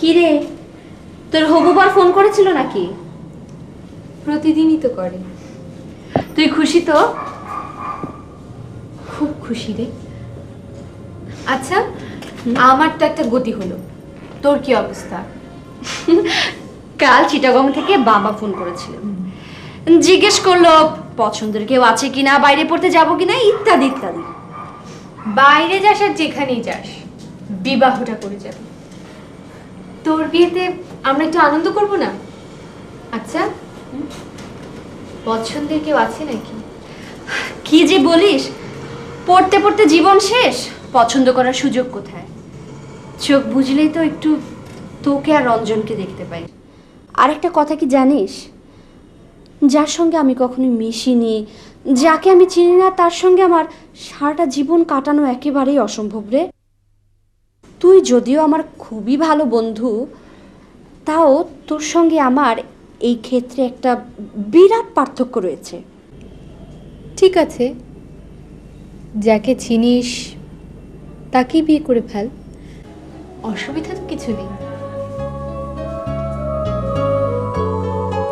কি রে? তোর হবুবার ফোন করেছিল নাকি? প্রতিদিনই তো করে। তুই খুশি তো? খুব খুশি রে। আচ্ছা আমার তো একটা গতি হলো। তোর কি অবস্থা? কাল চিটাগং থেকে বাবা ফোন করেছিল। জিজ্ঞেস করল পছন্দের কেউ আছে কিনা বাইরে পড়তে যাব কিনা ইত্যাদি ইত্যাদি। বাইরে যাস আর যেখানেই যাস বিবাহটা করে যাবি। তোর বিয়েতে আমরা একটু আনন্দ করব না? আচ্ছা পছন্দের কেউ আছে নাকি? কি যে বলিস, পড়তে পড়তে জীবন শেষ, পছন্দ করার সুযোগ কোথায়? চোখ বুঝলেই তো একটু তোকে আর রঞ্জনকে দেখতে পাই। আর একটা কথা কি জানিস? যার সঙ্গে আমি কখনো মিশিনি, যাকে আমি চিনি না, তার সঙ্গে আমার সারাটা জীবন কাটানো একেবারেই অসম্ভব রে। তুই যদিও আমার খুবই ভালো বন্ধু তাও তোর সঙ্গে আমার এই ক্ষেত্রে একটা বিরাট পার্থক্য রয়েছে। ঠিক আছে। যাকে চিনিস তাকেই বিয়ে করে ফেল। অসুবিধা তো কিছু নেই।